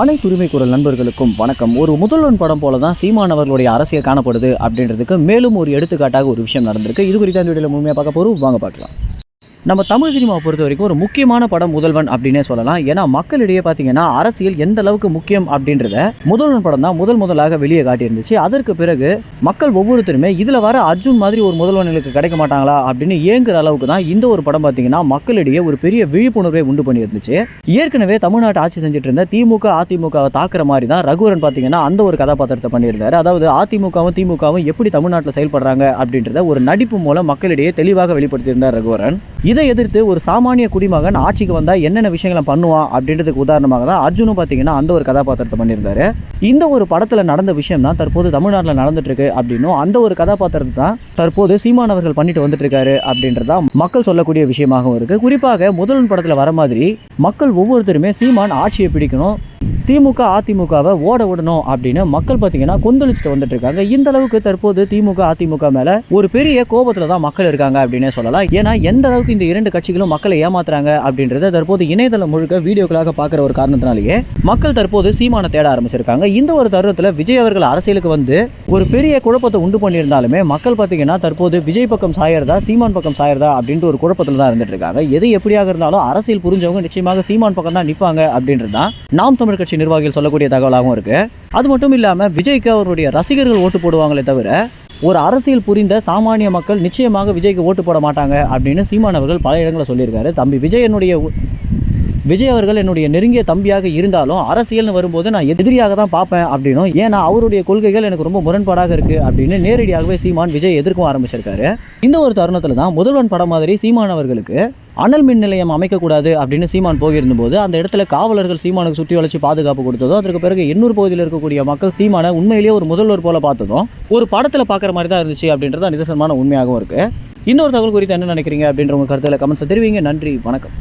அனைத்து உரிமை குரல் நண்பர்களுக்கும் வணக்கம். ஒரு முதல்வன் படம் போல தான் சீமான் அவர்களுடைய அரசியல் காணப்படுது அப்படின்றதுக்கு மேலும் ஒரு எடுத்துக்காட்டாக ஒரு விஷயம் நடந்திருக்கு. இது குறித்து அந்த வீடியோவில் முழுமையாக பார்க்க போகிறோம் வாங்க பார்க்கலாம். நம்ம தமிழ் சினிமாவை பொறுத்த வரைக்கும் ஒரு முக்கியமான படம் முதல்வன் அப்படின்னே சொல்லலாம். ஏன்னா மக்களிடையே பார்த்தீங்கன்னா அரசியல் எந்த அளவுக்கு முக்கியம் அப்படின்றத முதல்வன் படம் தான் முதல் முதலாக வெளியே காட்டியிருந்துச்சு. அதற்கு பிறகு மக்கள் ஒவ்வொருத்தருமே இதில் வர அர்ஜுன் மாதிரி ஒரு முதல்வனுக்கு கிடைக்க மாட்டாங்களா? அப்படின்னு ஏங்குற அளவுக்கு தான் இந்த ஒரு படம் பார்த்தீங்கன்னா மக்களிடையே ஒரு பெரிய விழிப்புணர்வை உண்டு பண்ணியிருந்துச்சு. ஏற்கனவே தமிழ்நாட்டு ஆட்சி செஞ்சுட்டு இருந்த திமுக அதிமுகவை தாக்குற மாதிரி தான் ரகுவரன் பார்த்தீங்கன்னா அந்த ஒரு கதாபாத்திரத்தை பண்ணியிருந்தாரு. அதாவது அதிமுகவும் திமுகவும் எப்படி தமிழ்நாட்டில் செயல்படுறாங்க அப்படின்றத ஒரு நடிப்பு மூலம் மக்களிடையே தெளிவாக வெளிப்படுத்தியிருந்தார் ரகுவரன். இதை எதிர்த்து ஒரு சாமானிய குடிமகன் ஆட்சிக்கு வந்தால் என்னென்ன விஷயங்களை பண்ணுவான் அப்படின்றதுக்கு உதாரணமாக தான் அர்ஜுனும் பார்த்தீங்கன்னா அந்த ஒரு கதாபாத்திரத்தை பண்ணியிருந்தாரு. இந்த ஒரு படத்தில் நடந்த விஷயம் தான் தற்போது தமிழ்நாட்டில் நடந்துட்டு இருக்கு அப்படின்னும் அந்த ஒரு கதாபாத்திரத்தை தான் தற்போது சீமான் அவர்கள் பண்ணிட்டு வந்துட்டு இருக்காரு அப்படின்றதா மக்கள் சொல்லக்கூடிய விஷயமாகவும் இருக்கு. குறிப்பாக முதல்வன் படத்தில் வர மாதிரி மக்கள் ஒவ்வொருத்தருமே சீமான் ஆட்சியை பிடிக்கணும் திமுக அதிமுகவை ஓட விடணும் அப்படின்னு மக்கள் பார்த்தீங்கன்னா கொந்தளிச்சுட்டு வந்துட்டு இருக்காங்க. இந்த அளவுக்கு தற்போது திமுக அதிமுக மேல ஒரு பெரிய கோபத்தில் தான் மக்கள் இருக்காங்க அப்படின்னே சொல்லலாம். ஏன்னா எந்த அளவுக்கு இந்த இரண்டு கட்சிகளும் மக்களை ஏமாத்துறாங்க அப்படின்றத தற்போது இணையதளம் முழுக்க வீடியோக்களாக பார்க்குற ஒரு காரணத்தினாலேயே மக்கள் தற்போது சீமான தேட ஆரம்பிச்சிருக்காங்க. இந்த ஒரு தருணத்தில் விஜய் அவர்கள் அரசியலுக்கு வந்து ஒரு பெரிய குழப்பத்தை உண்டு பண்ணியிருந்தாலுமே மக்கள் பார்த்தீங்கன்னா தற்போது விஜய் பக்கம் சாயறதா சீமான் பக்கம் சாயறதா அப்படின்ற ஒரு குழப்பத்தில் தான் இருந்துட்டு இருக்காங்க. எது எப்படியாக இருந்தாலும் அரசியல் புரிஞ்சவங்க நிச்சயமாக சீமான் பக்கம் தான் நிற்பாங்க அப்படின்றது தான் நாம் தமிழ் கட்சி நிர்வாகிகள் சொல்லக்கூடிய தகவலாகவும் இருக்குது அது மட்டும் இல்லாமல் விஜய்க்கு அவருடைய ரசிகர்கள் ஓட்டு போடுவாங்களே தவிர ஒரு அரசியல் புரிந்த சாமானிய மக்கள் நிச்சயமாக விஜய்க்கு ஓட்டு போட மாட்டாங்க அப்படின்னு சீமான் அவர்கள் பல இடங்களில் சொல்லியிருக்காரு. தம்பி விஜய் என்னுடைய விஜய் அவர்கள் என்னுடைய நெருங்கிய தம்பியாக இருந்தாலும் அரசியல்னு வரும்போது நான் எதிரியாக தான் பார்ப்பேன் அப்படின்னும் ஏன்னா அவருடைய கொள்கைகள் எனக்கு ரொம்ப முரண்பாடாக இருக்குது அப்படின்னு நேரடியாகவே சீமான் விஜய் எதிர்க்கவும் ஆரம்பிச்சிருக்காரு. இந்த ஒரு தருணத்தில் தான் முதல்வன் படம் மாதிரி சீமான் அவர்களுக்கு அனல் மின் நிலையம் அமைக்கக்கூடாது அப்படின்னு சீமான் போயிருந்தபோது அந்த இடத்துல காவலர்கள் சீமானுக்கு சுற்றி வளைச்சு பாதுகாப்பு கொடுத்ததும் அதற்கு பிறகு எண்ணூர் பகுதியில் இருக்கக்கூடிய மக்கள் சீமானை உண்மையிலேயே ஒரு முதல்வர் போல பார்த்ததும் ஒரு படத்தில் பார்க்குற மாதிரி தான் இருந்துச்சு அப்படின்றது நிதர்சனமான உண்மையாகவும் இருக்குது இன்னொரு தகவல் குறித்து என்ன நினைக்கிறீங்க அப்படின்ற உங்கள் கருத்தில் கமெண்ட்ஸை தெரிவிங்க. நன்றி வணக்கம்.